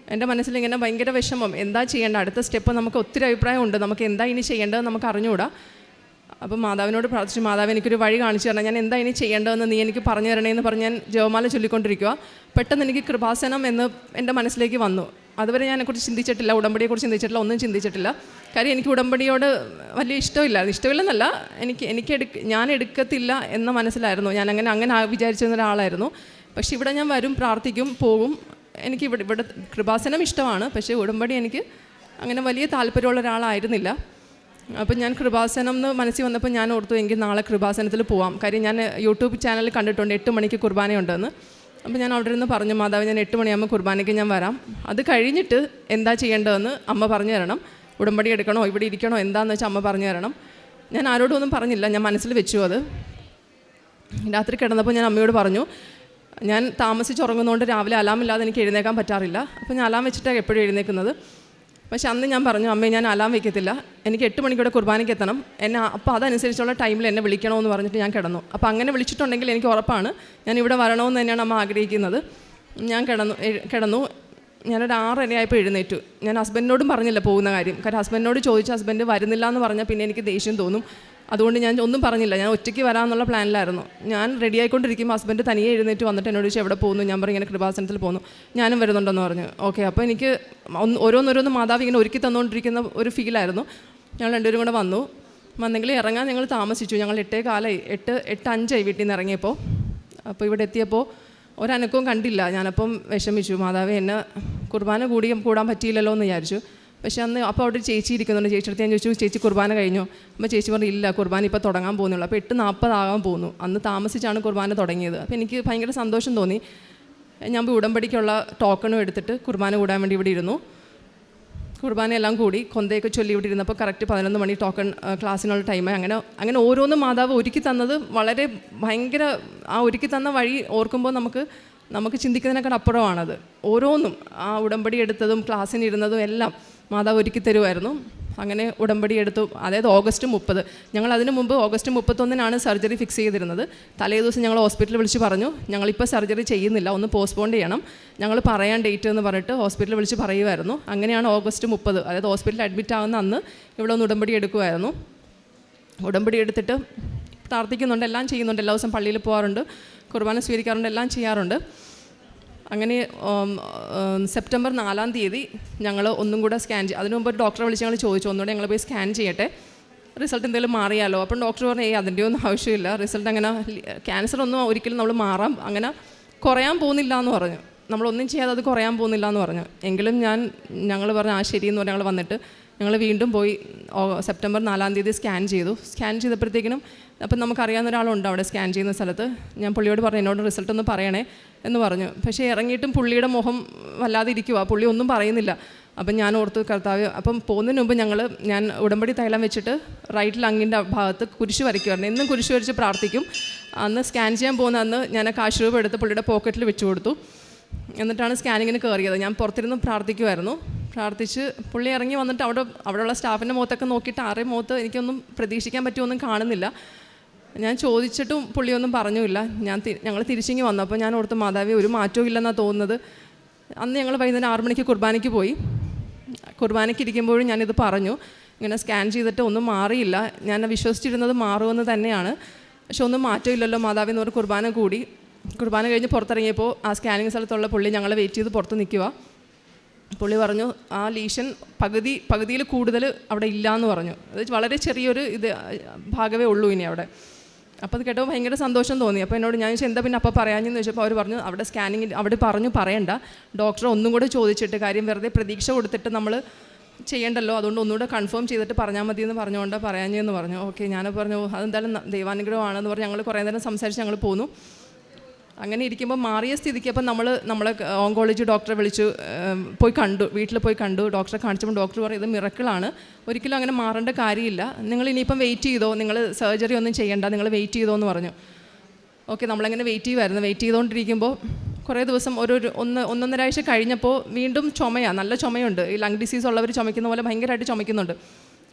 എന്റെ മനസ്സിൽ ഇങ്ങനെ ഭയങ്കര വിഷമം. എന്താ ചെയ്യേണ്ട അടുത്ത സ്റ്റെപ്പ് നമുക്ക് ഒത്തിരി അഭിപ്രായമുണ്ട്. നമുക്ക് എന്താ ഇനി ചെയ്യേണ്ടത് നമുക്ക് അറിഞ്ഞുകൂടാ. അപ്പം മാതാവിനോട് പ്രാർത്ഥിച്ചു. മാതാവ് എനിക്കൊരു വഴി കാണിച്ചു തരണം. ഞാൻ എന്താ ഇനി ചെയ്യേണ്ടതെന്ന് നീ എനിക്ക് പറഞ്ഞു തരണേ എന്ന് പറഞ്ഞ് ഞാൻ ജവമാല ചൊല്ലിക്കൊണ്ടിരിക്കുക പെട്ടെന്ന് എനിക്ക് കൃപാസനം എന്ന് എന്റെ മനസ്സിലേക്ക് വന്നു. അതുവരെ ഞാൻ അതിനെക്കുറിച്ച് ചിന്തിച്ചിട്ടില്ല. ഉടമ്പടിയെക്കുറിച്ച് ചിന്തിച്ചിട്ടില്ല. ഒന്നും ചിന്തിച്ചിട്ടില്ല. കാര്യം എനിക്ക് ഉടമ്പടിയോട് വലിയ ഇഷ്ടമില്ല ഇഷ്ടമില്ലെന്നല്ല എനിക്ക് എനിക്ക് എടുക്ക ഞാൻ എടുക്കത്തില്ല എന്ന മനസ്സിലായിരുന്നു. ഞാൻ അങ്ങനെ അങ്ങനെ വിചാരിച്ചിരുന്ന ഒരാളായിരുന്നു. പക്ഷേ ഇവിടെ ഞാൻ വരും പ്രാർത്ഥിക്കും പോകും. എനിക്ക് ഇവിടെ ഇവിടെ കൃപാസനം ഇഷ്ടമാണ് പക്ഷേ ഉടമ്പടി എനിക്ക് അങ്ങനെ വലിയ താല്പര്യമുള്ള ഒരാളായിരുന്നില്ല. അപ്പം ഞാൻ കൃപാസനം എന്ന് മനസ്സിൽ വന്നപ്പോൾ ഞാൻ ഓർത്തു എനിക്ക് നാളെ കൃപാസനത്തിൽ പോവാം. കാര്യം ഞാൻ യൂട്യൂബ് ചാനലിൽ കണ്ടിട്ടുണ്ട് എട്ട് മണിക്ക് കുർബാനയുണ്ടെന്ന് അപ്പോൾ ഞാൻ അവിടെ നിന്ന് പറഞ്ഞു മാതാവ് ഞാൻ എട്ട് മണിയാകുമ്പോൾ കുർബാനയ്ക്ക് ഞാൻ വരാം. അത് കഴിഞ്ഞിട്ട് എന്താ ചെയ്യേണ്ടതെന്ന് അമ്മ പറഞ്ഞു തരണം. ഉടമ്പടി എടുക്കണോ ഇവിടെ ഇരിക്കണോ എന്താണെന്ന് വെച്ചാൽ അമ്മ പറഞ്ഞു തരണം. ഞാൻ ആരോടും ഒന്നും പറഞ്ഞില്ല ഞാൻ മനസ്സിൽ വെച്ചു അത്. രാത്രി കിടന്നപ്പോൾ ഞാൻ അമ്മയോട് പറഞ്ഞു ഞാൻ താമസിച്ചുറങ്ങുന്നതുകൊണ്ട് രാവിലെ അലാം ഇല്ലാതെ എനിക്ക് എഴുന്നേക്കാൻ പറ്റാറില്ല. അപ്പോൾ ഞാൻ അലാം വെച്ചിട്ടാണ് എപ്പോഴും എഴുന്നേക്കുന്നത്. പക്ഷെ അന്ന് ഞാൻ പറഞ്ഞു അമ്മേ ഞാൻ അലാം വെക്കത്തില്ല. എനിക്ക് എട്ട് മണിക്കൂടെ കുർബാനയ്ക്ക് എത്തണം. എന്നെ അപ്പോൾ അതനുസരിച്ചുള്ള ടൈമിൽ എന്നെ വിളിക്കണമെന്ന് പറഞ്ഞിട്ട് ഞാൻ കിടന്നു. അപ്പോൾ അങ്ങനെ വിളിച്ചിട്ടുണ്ടെങ്കിൽ എനിക്ക് ഉറപ്പാണ്. ഞാൻ ഇവിടെ വരണമെന്ന് തന്നെയാണ് അമ്മ ആഗ്രഹിക്കുന്നത്. ഞാൻ കിടന്നു കിടന്നു. ഞാനൊരു ആറരയായപ്പോൾ എഴുന്നേറ്റു. ഞാൻ ഹസ്ബൻഡിനോടും പറഞ്ഞില്ല പോകുന്ന കാര്യം. കാരണം ഹസ്ബൻഡിനോട് ചോദിച്ച ഹസ്ബൻഡ് വരുന്നില്ല എന്ന് പറഞ്ഞാൽ പിന്നെ എനിക്ക് ദേഷ്യം തോന്നും. അതുകൊണ്ട് ഞാൻ ഒന്നും പറഞ്ഞില്ല. ഞാൻ ഒറ്റയ്ക്ക് വരാമെന്നുള്ള പ്ലാനിലായിരുന്നു. ഞാൻ റെഡി ആയിക്കൊണ്ടിരിക്കുമ്പോൾ ഹസ്ബൻഡ് തനിയെ എഴുന്നേറ്റ് വന്നിട്ട് എന്നോട് ചോദിച്ചു എവിടെ പോകുന്നു? ഞാൻ പറഞ്ഞു ഇങ്ങനെ കൃപാസനത്തിൽ പോകുന്നു. ഞാനും വരുന്നുണ്ടെന്ന് പറഞ്ഞു. ഓക്കെ അപ്പോൾ എനിക്ക് ഓരോന്നോരോന്ന് മാതാവ് ഇങ്ങനെ ഒരുക്കി തന്നുകൊണ്ടിരിക്കുന്ന ഒരു ഫീലായിരുന്നു ഞങ്ങൾ രണ്ടുപേരും കൂടെ വന്നു. വന്നെങ്കിൽ ഇറങ്ങാൻ ഞങ്ങൾ താമസിച്ചു. ഞങ്ങൾ എട്ടേ കാലമായി എട്ട് എട്ട് അഞ്ചായി വീട്ടിൽ നിന്ന് ഇറങ്ങിയപ്പോൾ അപ്പോൾ ഇവിടെ എത്തിയപ്പോൾ ഒരനക്കവും കണ്ടില്ല. ഞാനപ്പം വിഷമിച്ചു. മാതാവ് എന്നെ കുർബാന കൂടി കൂടാൻ പറ്റിയില്ലല്ലോ എന്ന് വിചാരിച്ചു. പക്ഷെ അന്ന് അപ്പോൾ അവിടെ ഒരു ചേച്ചി ഇരിക്കുന്നുണ്ട്. ചേച്ചി അടുത്ത് ഞാൻ ചോദിച്ചു ചേച്ചി കുർബാന കഴിഞ്ഞു? അപ്പോൾ ചേച്ചി പറഞ്ഞു ഇല്ല കുർബാന ഇപ്പോൾ തുടങ്ങാൻ പോകുന്നുള്ളൂ. അപ്പോൾ എട്ട് നാൽപ്പതാകാൻ പോകുന്നു. അന്ന് താമസിച്ചാണ് കുർബാന തുടങ്ങിയത്. അപ്പോൾ എനിക്ക് ഭയങ്കര സന്തോഷം തോന്നി. ഞാൻ ഉടമ്പടിക്കുള്ള ടോക്കണും എടുത്തിട്ട് കുർബാന കൂടാൻ വേണ്ടി ഇവിടെ ഇരുന്നു. കുർബാന എല്ലാം കൂടി കൊന്തയൊക്കെ ചൊല്ലി ഇവിടെ ഇരുന്നപ്പോൾ കറക്റ്റ് പതിനൊന്ന് മണി ടോക്കൺ ക്ലാസ്സിനുള്ള ടൈം അങ്ങനെ അങ്ങനെ ഓരോന്നും മാതാവ് ഒരുക്കി തന്നത് വളരെ ഭയങ്കര ആ ഒരുക്കി തന്ന വഴി ഓർക്കുമ്പോൾ നമുക്ക് നമുക്ക് ചിന്തിക്കുന്നതിനേക്കാൾ അപ്പുറമാണത്. ഓരോന്നും ആ ഉടമ്പടി എടുത്തതും ക്ലാസ്സിനിരുന്നതും എല്ലാം മാതാവ് ഒരുക്കി തരുമായിരുന്നു അങ്ങനെ ഉടമ്പടി എടുത്തു. അതായത് ഓഗസ്റ്റ് മുപ്പത്. ഞങ്ങൾ അതിന് മുമ്പ് ഓഗസ്റ്റ് മുപ്പത്തൊന്നിനാണ് സർജറി ഫിക്സ് ചെയ്തിരുന്നത്. തലേ ദിവസം ഞങ്ങൾ ഹോസ്പിറ്റലിൽ വിളിച്ച് പറഞ്ഞു ഞങ്ങളിപ്പോൾ സർജറി ചെയ്യുന്നില്ല ഒന്ന് പോസ്റ്റ്പോൺ ചെയ്യണം. ഞങ്ങൾ പറയാൻ ഡേറ്റ് എന്ന് പറഞ്ഞിട്ട് ഹോസ്പിറ്റലിൽ വിളിച്ച് പറയുമായിരുന്നു അങ്ങനെയാണ് ഓഗസ്റ്റ് മുപ്പത്. അതായത് ഹോസ്പിറ്റലിൽ അഡ്മിറ്റ് ആവുന്ന അന്ന് ഇവിടെ ഒന്ന് ഉടമ്പടി എടുക്കുമായിരുന്നു ഉടമ്പടി എടുത്തിട്ട് പ്രാർത്ഥിക്കുന്നുണ്ട് എല്ലാം ചെയ്യുന്നുണ്ട്. എല്ലാ ദിവസം പള്ളിയിൽ പോകാറുണ്ട് കുർബാന സ്വീകരിക്കാറുണ്ട് എല്ലാം ചെയ്യാറുണ്ട്. അങ്ങനെ സെപ്റ്റംബർ നാലാം തീയതി ഞങ്ങൾ ഒന്നും കൂടെ സ്കാൻ ചെയ്യും അതിനു മുമ്പ് ഡോക്ടറെ വിളിച്ച് ഞങ്ങൾ ചോദിച്ചു. ഒന്നുകൂടെ ഞങ്ങൾ പോയി സ്കാൻ ചെയ്യട്ടെ. റിസൾട്ട് എന്തെങ്കിലും മാറിയാലോ? അപ്പം ഡോക്ടർ പറഞ്ഞു ഏയ് അതിന്റെ ഒന്നും ആവശ്യമില്ല. റിസൾട്ട് അങ്ങനെ ക്യാൻസർ ഒന്നും ഒരിക്കലും നമ്മൾ മാറാം. അങ്ങനെ കുറയാൻ പോകുന്നില്ല എന്ന് പറഞ്ഞു. നമ്മളൊന്നും ചെയ്യാതെ അത് കുറയാൻ പോകുന്നില്ല എന്ന് പറഞ്ഞു. എങ്കിലും ഞാൻ ഞങ്ങൾ പറഞ്ഞു ആ ശരി എന്ന് പറഞ്ഞ് ഞങ്ങൾ വന്നിട്ട് ഞങ്ങൾ വീണ്ടും പോയി സെപ്റ്റംബർ നാലാം തീയതി സ്കാൻ ചെയ്തു. സ്കാൻ ചെയ്തപ്പോഴത്തേക്കിനും അപ്പം നമുക്കറിയാവുന്ന ഒരാളുണ്ട് അവിടെ സ്കാൻ ചെയ്യുന്ന സ്ഥലത്ത്. ഞാൻ പുള്ളിയോട് പറഞ്ഞു എന്നോട് റിസൾട്ട് ഒന്ന് പറയണേ എന്ന് പറഞ്ഞു. പക്ഷേ ഇറങ്ങിയിട്ടും പുള്ളിയുടെ മുഖം വല്ലാതെ ഇരിക്കുക പുള്ളി ഒന്നും പറയുന്നില്ല. അപ്പം ഞാൻ ഓർത്ത് കർത്താവ് അപ്പം പോകുന്നതിന് മുമ്പ് ഞങ്ങൾ ഞാൻ ഉടമ്പടി തൈലം വെച്ചിട്ട് റൈറ്റ് ലങ്ങിന്റെ ഭാഗത്ത് കുരിശ് വരയ്ക്കുമായിരുന്നു എന്നും കുരിശ് വരച്ച് പ്രാർത്ഥിക്കും. അന്ന് സ്കാൻ ചെയ്യാൻ പോകുന്ന അന്ന് ഞാൻ ആ കാശ് രൂപ എടുത്ത് പുള്ളിയുടെ പോക്കറ്റിൽ വെച്ചു കൊടുത്തു. എന്നിട്ടാണ് സ്കാനിങ്ങിന് കയറിയത് ഞാൻ പുറത്തിരുന്ന് പ്രാർത്ഥിക്കുമായിരുന്നു പ്രാർത്ഥിച്ച് പുള്ളി ഇറങ്ങി വന്നിട്ട് അവിടെ അവിടെയുള്ള സ്റ്റാഫിന്റെ മുഖത്തൊക്കെ നോക്കിയിട്ട് ആരുടെ മുഖത്ത് എനിക്കൊന്നും പ്രതീക്ഷിക്കാൻ പറ്റുമൊന്നും കാണുന്നില്ല. ഞാൻ ചോദിച്ചിട്ടും പുള്ളിയൊന്നും പറഞ്ഞുമില്ല. ഞാൻ ഞങ്ങൾ തിരിച്ചിങ്ങി വന്നു. അപ്പോൾ ഞാൻ ഓർത്ത് മാതാവി ഒരു മാറ്റവും ഇല്ലെന്നാണ് തോന്നുന്നത്. അന്ന് ഞങ്ങൾ വൈകുന്നേരം ആറു മണിക്ക് കുർബാനയ്ക്ക് പോയി. കുർബാനയ്ക്ക് ഇരിക്കുമ്പോഴും ഞാനിത് പറഞ്ഞു. ഇങ്ങനെ സ്കാൻ ചെയ്തിട്ട് ഒന്നും മാറിയില്ല. ഞാൻ വിശ്വസിച്ചിരുന്നത് മാറുമെന്ന് തന്നെയാണ്. പക്ഷെ ഒന്നും മാറ്റമില്ലല്ലോ മാതാവി എന്ന് പറഞ്ഞ് കുർബാന കൂടി. കുർബാന കഴിഞ്ഞ് പുറത്തിറങ്ങിയപ്പോൾ ആ സ്കാനിങ് സ്ഥലത്തുള്ള പുള്ളി ഞങ്ങളെ വെയിറ്റ് ചെയ്ത് പുറത്ത് നിൽക്കുക പുള്ളി പറഞ്ഞു ആ ലീഷൻ പകുതി പകുതിയിൽ കൂടുതൽ അവിടെ ഇല്ല എന്ന് പറഞ്ഞു. അത് വളരെ ചെറിയൊരു ഇത് ഭാഗമേ ഉള്ളൂ ഇനി അവിടെ. അപ്പോൾ അത് കേട്ടപ്പോൾ ഭയങ്കര സന്തോഷം തോന്നി. അപ്പോൾ എന്നോട് ഞാൻ ചോദിച്ചു എന്താ പിന്നെ അപ്പോൾ പറയാഞ്ഞെന്ന്? ചോദിച്ചപ്പോൾ അവർ പറഞ്ഞു അവിടെ സ്കാനിങ്ങിൽ അവിടെ പറഞ്ഞു പറയണ്ട. ഡോക്ടർ ഒന്നും കൂടെ ചോദിച്ചിട്ട് കാര്യം വെറുതെ പ്രതീക്ഷ കൊടുത്തിട്ട് നമ്മൾ ചെയ്യണ്ടല്ലോ. അതുകൊണ്ട് ഒന്നുകൂടെ കൺഫേം ചെയ്തിട്ട് പറഞ്ഞാൽ മതി എന്ന് പറഞ്ഞുകൊണ്ട് പറയാഞ്ഞെന്ന് പറഞ്ഞു. ഓക്കെ ഞാനപ്പോൾ പറഞ്ഞു "ഓ, അതെന്തായാലും ദൈവാനുഗ്രഹമാണെന്ന് പറഞ്ഞ് ഞങ്ങൾ കുറേ നേരം സംസാരിച്ച് ഞങ്ങൾ പോന്നു. അങ്ങനെ ഇരിക്കുമ്പോൾ മാറിയ സ്ഥിതിക്ക് അപ്പം നമ്മൾ നമ്മളെ ഓങ്കോളജി ഡോക്ടറെ വിളിച്ചു പോയി കണ്ടു വീട്ടിൽ പോയി കണ്ടു ഡോക്ടറെ കാണിച്ചപ്പോൾ ഡോക്ടർ പറയും ഇത് മിറക്കിളാണ് ഒരിക്കലും അങ്ങനെ മാറേണ്ട കാര്യമില്ല. നിങ്ങൾ ഇനിയിപ്പം വെയിറ്റ് ചെയ്തോ? നിങ്ങൾ സർജറി ഒന്നും ചെയ്യണ്ട നിങ്ങൾ വെയിറ്റ് ചെയ്തോ എന്ന് പറഞ്ഞു. ഓക്കെ നമ്മളങ്ങനെ വെയിറ്റ് ചെയ്യുമായിരുന്നു വെയിറ്റ് ചെയ്തുകൊണ്ടിരിക്കുമ്പോൾ കുറേ ദിവസം ഒരു ഒന്ന് ഒന്നൊന്നര ആഴ്ച കഴിഞ്ഞപ്പോൾ വീണ്ടും ചുമയാണ് നല്ല ചുമയുണ്ട്. ഈ ലങ് ഡിസീസ് ഉള്ളവർ ചുമക്കുന്ന പോലെ ഭയങ്കരമായിട്ട് ചുമക്കുന്നുണ്ട്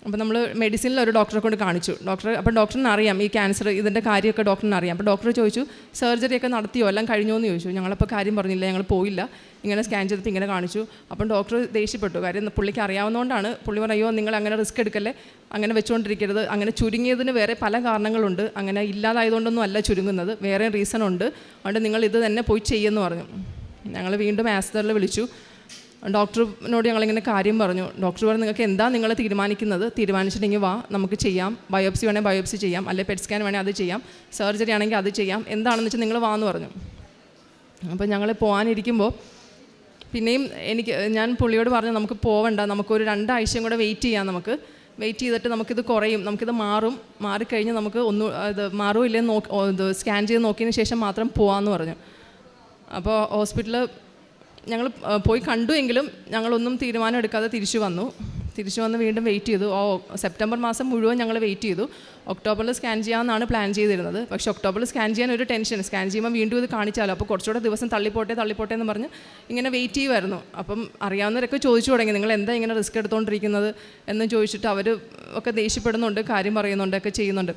അപ്പോൾ നമ്മൾ മെഡിസിനിൽ ഒരു ഡോക്ടറെ കൊണ്ട് കാണിച്ചു. ഡോക്ടർ അപ്പം ഡോക്ടറിന് അറിയാം ഈ ക്യാൻസർ ഇതിന്റെ കാര്യമൊക്കെ ഡോക്ടറിന് അറിയാം. അപ്പോൾ ഡോക്ടർ ചോദിച്ചു സർജറി ഒക്കെ നടത്തിയോ? എല്ലാം കഴിഞ്ഞോ? എന്ന് ചോദിച്ചു. ഞങ്ങളപ്പോൾ കാര്യം പറഞ്ഞില്ല. ഞങ്ങൾ പോയില്ല. ഇങ്ങനെ സ്കാൻ ചെയ്തിട്ട് ഇങ്ങനെ കാണിച്ചു. അപ്പം ഡോക്ടർ ദേഷ്യപ്പെട്ടു. കാര്യം പുള്ളിക്ക് അറിയാവുന്നതുകൊണ്ടാണ് പുള്ളി പറയോ നിങ്ങൾ അങ്ങനെ റിസ്ക് എടുക്കല്ലേ? അങ്ങനെ വെച്ചുകൊണ്ടിരിക്കരുത് അങ്ങനെ ചുരുങ്ങിയതിന് വേറെ പല കാരണങ്ങളുണ്ട്. അങ്ങനെ ഇല്ലാതായതുകൊണ്ടൊന്നും അല്ല ചുരുങ്ങുന്നത്. വേറെ റീസൺ ഉണ്ട്. അതുകൊണ്ട് നിങ്ങൾ ഇത് തന്നെ പോയി ചെയ്യുമെന്ന് പറഞ്ഞു. ഞങ്ങൾ വീണ്ടും ആസ്തറിൽ വിളിച്ചു. ഡോക്ടറിനോട് ഞങ്ങളിങ്ങനെ കാര്യം പറഞ്ഞു. ഡോക്ടർ പറഞ്ഞു നിങ്ങൾക്ക് എന്താ നിങ്ങൾ തീരുമാനിക്കുന്നത്? തീരുമാനിച്ചിട്ടുണ്ടെങ്കിൽ വാ നമുക്ക് ചെയ്യാം. ബയോപ്സി വേണേൽ ബയോപ്സി ചെയ്യാം. അല്ലെ പെറ്റ് സ്കാൻ വേണേൽ അത് ചെയ്യാം. സർജറി ആണെങ്കിൽ അത് ചെയ്യാം. എന്താണെന്ന് വെച്ചാൽ നിങ്ങൾ വാ എന്ന് പറഞ്ഞു. അപ്പോൾ ഞങ്ങൾ പോകാനിരിക്കുമ്പോൾ പിന്നെയും എനിക്ക് ഞാൻ പുള്ളിയോട് പറഞ്ഞു നമുക്ക് പോവണ്ട. നമുക്കൊരു രണ്ടാഴ്ചയും കൂടെ വെയിറ്റ് ചെയ്യാം നമുക്ക്. വെയിറ്റ് ചെയ്തിട്ട് നമുക്കിത് കുറയും. നമുക്കിത് മാറും. മാറിക്കഴിഞ്ഞ് നമുക്ക് ഒന്നും ഇത് മാറുമില്ലെന്ന് നോക്കി സ്കാൻ ചെയ്ത് നോക്കിയതിന് ശേഷം മാത്രം പോകാമെന്ന് പറഞ്ഞു. അപ്പോൾ ഹോസ്പിറ്റലിൽ ഞങ്ങൾ പോയി കണ്ടു എങ്കിലും ഞങ്ങളൊന്നും തീരുമാനം എടുക്കാതെ തിരിച്ചു വന്നു. തിരിച്ചു വന്ന് വീണ്ടും വെയിറ്റ് ചെയ്തു. ഓ സെപ്റ്റംബർ മാസം മുഴുവൻ ഞങ്ങൾ വെയിറ്റ് ചെയ്തു. ഒക്ടോബറിൽ സ്കാൻ ചെയ്യാമെന്നാണ് പ്ലാൻ ചെയ്തിരുന്നത്. പക്ഷേ ഒക്ടോബറിൽ സ്കാൻ ചെയ്യാൻ ഒരു ടെൻഷൻ സ്കാൻ ചെയ്യുമ്പോൾ വീണ്ടും ഇത് കാണിച്ചാലോ? അപ്പോൾ കുറച്ചുകൂടെ ദിവസം തള്ളിപ്പോട്ടെ തള്ളിപ്പോട്ടെ എന്ന് പറഞ്ഞ് ഇങ്ങനെ വെയിറ്റ് ചെയ്യുമായിരുന്നു. അപ്പം അറിയാവുന്നവരൊക്കെ ചോദിച്ചു തുടങ്ങി നിങ്ങൾ എന്താ ഇങ്ങനെ റിസ്ക് എടുത്തുകൊണ്ടിരിക്കുന്നത് എന്ന് ചോദിച്ചിട്ട് അവർ ഒക്കെ ദേഷ്യപ്പെടുന്നുണ്ട് കാര്യം പറയുന്നുണ്ട് ഒക്കെ ചെയ്യുന്നുണ്ട്.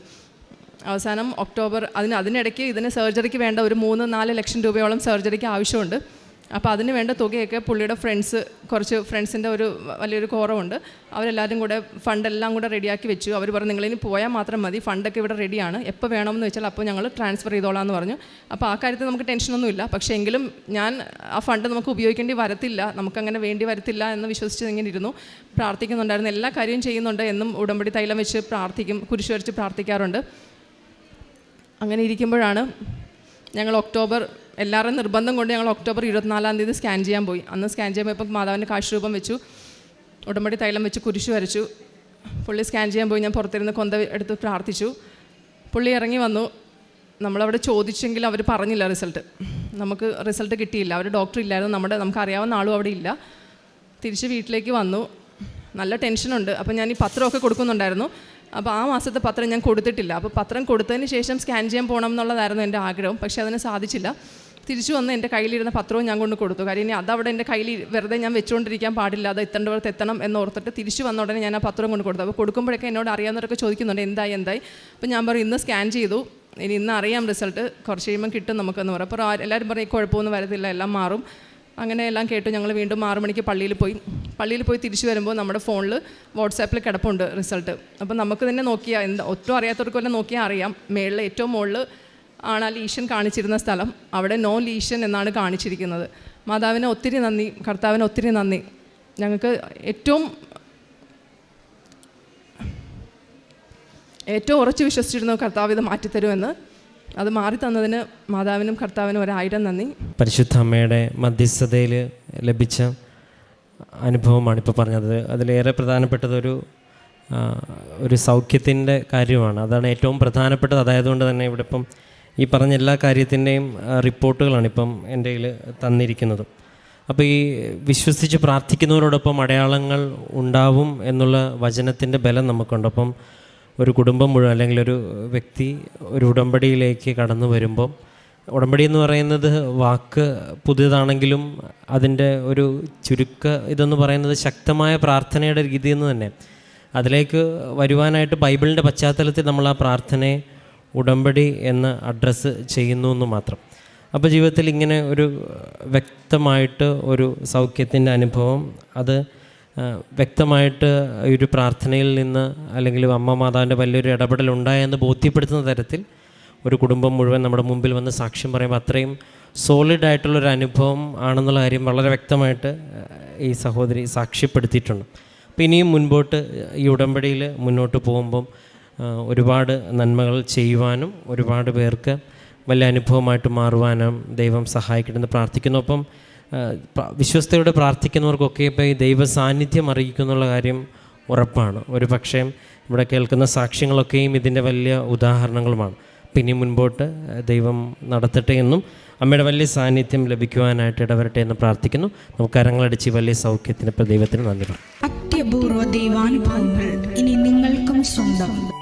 അവസാനം ഒക്ടോബർ അതിന് അതിനിടയ്ക്ക് ഇതിന് സർജറിക്ക് വേണ്ട ഒരു മൂന്ന് നാല് ലക്ഷം രൂപയോളം സർജറിക്ക് ആവശ്യമുണ്ട്. അപ്പോൾ അതിന് വേണ്ട തുകയൊക്കെ പുള്ളിയുടെ ഫ്രണ്ട്സ് കുറച്ച് ഫ്രണ്ട്സിന്റെ ഒരു വലിയൊരു കുറവുണ്ട്. അവരെല്ലാവരും കൂടെ ഫണ്ടെല്ലാം കൂടെ റെഡിയാക്കി വെച്ചു. അവർ പറഞ്ഞു നിങ്ങളിനി പോയാൽ മാത്രം മതി. ഫണ്ടൊക്കെ ഇവിടെ റെഡിയാണ് എപ്പോൾ വേണമെന്ന് വെച്ചാൽ അപ്പോൾ ഞങ്ങൾ ട്രാൻസ്ഫർ ചെയ്തോളാം എന്ന് പറഞ്ഞു. അപ്പോൾ ആ കാര്യത്തിൽ നമുക്ക് ടെൻഷനൊന്നുമില്ല പക്ഷേ എങ്കിലും ഞാൻ ആ ഫണ്ട് നമുക്ക് ഉപയോഗിക്കേണ്ടി വരത്തില്ല. നമുക്കങ്ങനെ വേണ്ടി വരത്തില്ല എന്ന് വിശ്വസിച്ച് ഇങ്ങനെ ഇരുന്നു. പ്രാർത്ഥിക്കുന്നുണ്ടായിരുന്നു. എല്ലാ കാര്യവും ചെയ്യുന്നുണ്ട് എന്നും ഉടമ്പടി തൈലം വെച്ച് പ്രാർത്ഥിക്കും കുരിശ് വരച്ച് പ്രാർത്ഥിക്കാറുണ്ട്. അങ്ങനെ ഇരിക്കുമ്പോഴാണ് ഞങ്ങൾ ഒക്ടോബർ എല്ലാവരുടെയും നിർബന്ധം കൊണ്ട് ഞങ്ങൾ ഒക്ടോബർ ഇരുപത്തിനാലാം തീയതി സ്കാൻ ചെയ്യാൻ പോയി. അന്ന് സ്കാൻ ചെയ്യുമ്പോൾ മാതാവിന്റെ കാശ് രൂപം വെച്ചു. ഉടമ്പടി തൈലം വെച്ച് കുരിശ് വരച്ചു. പുള്ളി സ്കാൻ ചെയ്യാൻ പോയി. ഞാൻ പുറത്തിരുന്ന് കൊന്ത എടുത്ത് പ്രാർത്ഥിച്ചു. പുള്ളി ഇറങ്ങി വന്നു. നമ്മളവിടെ ചോദിച്ചെങ്കിലും അവർ പറഞ്ഞില്ല റിസൾട്ട്. നമുക്ക് റിസൾട്ട് കിട്ടിയില്ല. അവർ ഡോക്ടർ ഇല്ലായിരുന്നു. നമ്മുടെ നമുക്കറിയാവുന്ന ആളും അവിടെ ഇല്ല. തിരിച്ച് വീട്ടിലേക്ക് വന്നു. നല്ല ടെൻഷനുണ്ട്. അപ്പം ഞാൻ ഈ പത്രമൊക്കെ കൊടുക്കുന്നുണ്ടായിരുന്നു. അപ്പോൾ ആ മാസത്തെ പത്രം ഞാൻ കൊടുത്തിട്ടില്ല. അപ്പോൾ പത്രം കൊടുത്തതിന് ശേഷം സ്കാൻ ചെയ്യാൻ പോകണം എന്നുള്ളതായിരുന്നു എന്റെ ആഗ്രഹം. പക്ഷേ അതിന് സാധിച്ചില്ല. തിരിച്ചു വന്ന് എന്റെ കയ്യിലിരുന്ന പത്രവും ഞാൻ കൊണ്ട് കൊടുത്തു. കാര്യം ഇനി അതവിടെ എന്റെ കയ്യിൽ വെറുതെ ഞാൻ വെച്ചുകൊണ്ടിരിക്കാൻ പാടില്ല. അത് എത്തേണ്ടവർക്ക് എത്തണം എന്ന് ഓർത്തിട്ട് തിരിച്ചു വന്ന ഉടനെ ഞാൻ ആ പത്രം കൊണ്ട് കൊടുത്തു. അപ്പോൾ കൊടുക്കുമ്പോഴൊക്കെ എന്നോട് അറിയാവുന്നവരൊക്കെ ചോദിക്കുന്നുണ്ട് എന്തായി എന്തായി? അപ്പോൾ ഞാൻ പറയും ഇന്ന് സ്കാൻ ചെയ്തു. ഇനി ഇന്ന് അറിയാം റിസൾട്ട്. കുറച്ച് കഴിയുമ്പോൾ കിട്ടും നമുക്കെന്ന് പറയും അപ്പോൾ എല്ലാവരും പറയും "ഈ കുഴപ്പമൊന്നും വരത്തില്ല. എല്ലാം മാറും. അങ്ങനെ എല്ലാം കേട്ടു ഞങ്ങൾ വീണ്ടും ആറു മണിക്ക് പള്ളിയിൽ പോയി. പള്ളിയിൽ പോയി തിരിച്ചു വരുമ്പോൾ നമ്മുടെ ഫോണിൽ വാട്സാപ്പിൽ കിടപ്പുണ്ട് റിസൾട്ട്. അപ്പോൾ നമുക്ക് തന്നെ നോക്കിയാൽ എന്താ ഒട്ടും അറിയാത്തവർക്ക് വല്ല നോക്കിയാൽ അറിയാം. മേളിൽ ഏറ്റവും മുകളിൽ ആണ് ആ ലീഷൻ കാണിച്ചിരുന്ന സ്ഥലം. അവിടെ നോ ലീഷൻ എന്നാണ് കാണിച്ചിരിക്കുന്നത്. മാതാവിന് ഒത്തിരി നന്ദി കർത്താവിനെ ഒത്തിരി നന്ദി. ഞങ്ങൾക്ക് ഏറ്റവും ഏറ്റവും ഉറച്ചു വിശ്വസിച്ചിരുന്നു കർത്താവ് ഇത് മാറ്റിത്തരുമെന്ന് അത് മാറി തന്നതിന് മാതാവിനും കർത്താവിനും ഒരായിരം നന്ദി. പരിശുദ്ധ അമ്മയുടെ മധ്യസ്ഥതയിൽ ലഭിച്ച അനുഭവമാണ് ഇപ്പോൾ പറഞ്ഞത്. അതിലേറെ പ്രധാനപ്പെട്ടതൊരു ഒരു സൗഖ്യത്തിന്റെ കാര്യമാണ്. അതാണ് ഏറ്റവും പ്രധാനപ്പെട്ടത്. അതായതുകൊണ്ട് തന്നെ ഇവിടെ ഇപ്പം ഈ പറഞ്ഞ എല്ലാ കാര്യത്തിന്റെയും റിപ്പോർട്ടുകളാണ് ഇപ്പം എന്റെ കയ്യിൽ തന്നിരിക്കുന്നത്. അപ്പോൾ ഈ വിശ്വസിച്ച് പ്രാർത്ഥിക്കുന്നവരോടൊപ്പം അടയാളങ്ങൾ ഉണ്ടാവും എന്നുള്ള വചനത്തിന്റെ ബലം നമുക്കുണ്ട്. അപ്പം ഒരു കുടുംബം മുഴുവൻ അല്ലെങ്കിൽ ഒരു വ്യക്തി ഒരു ഉടമ്പടിയിലേക്ക് കടന്നു വരുമ്പം ഉടമ്പടി എന്ന് പറയുന്നത് വാക്ക് പുതിയതാണെങ്കിലും അതിന്റെ ഒരു ചുരുക്ക ഇതെന്ന് പറയുന്നത് ശക്തമായ പ്രാർത്ഥനയുടെ രീതി എന്ന് തന്നെ. അതിലേക്ക് വരുവാനായിട്ട് ബൈബിളിന്റെ പശ്ചാത്തലത്തിൽ നമ്മൾ ആ പ്രാർത്ഥനയെ ഉടമ്പടി എന്ന് അഡ്രസ്സ് ചെയ്യുന്നു എന്ന് മാത്രം. അപ്പോൾ ജീവിതത്തിൽ ഇങ്ങനെ ഒരു വ്യക്തമായിട്ട് ഒരു സൗഖ്യത്തിന്റെ അനുഭവം അത് വ്യക്തമായിട്ട് ഒരു പ്രാർത്ഥനയിൽ നിന്ന് അല്ലെങ്കിൽ അമ്മ മാതാവിന്റെ വലിയൊരു ഇടപെടൽ ഉണ്ടായെന്ന് ബോധ്യപ്പെടുത്തുന്ന തരത്തിൽ ഒരു കുടുംബം മുഴുവൻ നമ്മുടെ മുമ്പിൽ വന്ന് സാക്ഷ്യം പറയുമ്പോൾ അത്രയും സോളിഡ് ആയിട്ടുള്ളൊരു അനുഭവം ആണെന്നുള്ള കാര്യം വളരെ വ്യക്തമായിട്ട് ഈ സഹോദരി സാക്ഷ്യപ്പെടുത്തിയിട്ടുണ്ട്. അപ്പോൾ ഇനിയും മുൻപോട്ട് ഈ ഉടമ്പടിയിൽ മുന്നോട്ട് പോകുമ്പം ഒരുപാട് നന്മകൾ ചെയ്യുവാനും ഒരുപാട് പേർക്ക് വലിയ അനുഭവമായിട്ട് മാറുവാനും ദൈവം സഹായിക്കട്ടെ എന്ന് പ്രാർത്ഥിക്കുന്നു. അപ്പം വിശ്വസ്തയോടെ പ്രാർത്ഥിക്കുന്നവർക്കൊക്കെ ഇപ്പോൾ ഈ ദൈവ സാന്നിധ്യം അറിയിക്കുന്നുള്ള കാര്യം ഉറപ്പാണ്. ഒരു പക്ഷേ ഇവിടെ കേൾക്കുന്ന സാക്ഷ്യങ്ങളൊക്കെയും ഇതിന്റെ വലിയ ഉദാഹരണങ്ങളുമാണ്. പിന്നെ മുൻപോട്ട് ദൈവം നടത്തട്ടെ എന്നും അമ്മയുടെ വലിയ സാന്നിധ്യം ലഭിക്കുവാനായിട്ട് ഇടവരട്ടെ എന്ന് പ്രാർത്ഥിക്കുന്നു. നമുക്ക് കരങ്ങളടിച്ച് വലിയ സൗഖ്യത്തിന് ഇപ്പോൾ ദൈവത്തിന് നന്ദി പറയാം അത്യപൂർവ ദൈവാനുഭവങ്ങൾ ഇനി നിങ്ങൾക്കും സ്വന്തം.